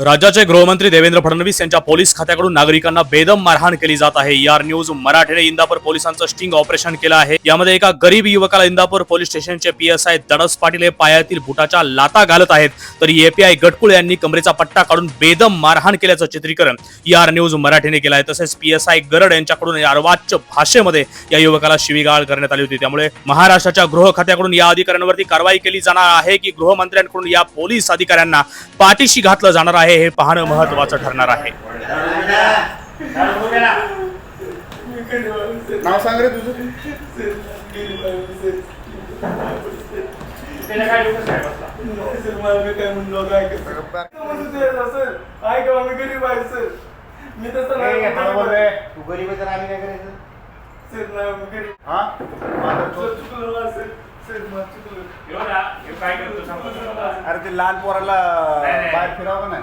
राज्याचे गृहमंत्री देवेंद्र फडणवीस यांच्या पोलीस खात्याकडून नागरिकांना बेदम मारहाण केली जात आहे. यार न्यूज मराठीने इंदापूर पोलिसांचं स्टिंग ऑपरेशन केलं आहे. यामध्ये एका गरीब युवकाला इंदापूर पोलीस स्टेशनचे P S I Dadas Patil हे पायातील बुटाच्या लाता घालत आहेत. तर एपीआय गटकुळ यांनी कमरेचा पट्टा काढून बेदम मारहाण केल्याचं चित्रीकरण यार न्यूज मराठीने केलं आहे तसेच पी एस आय गरड यांच्याकडून अर्वाच्य भाषेमध्ये या युवकाला शिवीगाळ करण्यात आली होती. त्यामुळे महाराष्ट्राच्या गृह खात्याकडून या अधिकाऱ्यांवरती कारवाई केली जाणार आहे की गृहमंत्र्यांकडून या पोलीस अधिकाऱ्यांना पाठीशी घातलं जाणार आहे? हे पाहणं महत्वाचं ठरणार आहे नाव सांग रे तुझं मी तसं ए, नाही मला बोल रे. तू गरीब आहे तर आम्ही काय करायचं सर, नाही, मी गरीब. हा माझं सर, तो- चुकलं मला, सर. सर, मला चुकलं. अरे ते लहान पोराला. बाहेर फिरावं नाही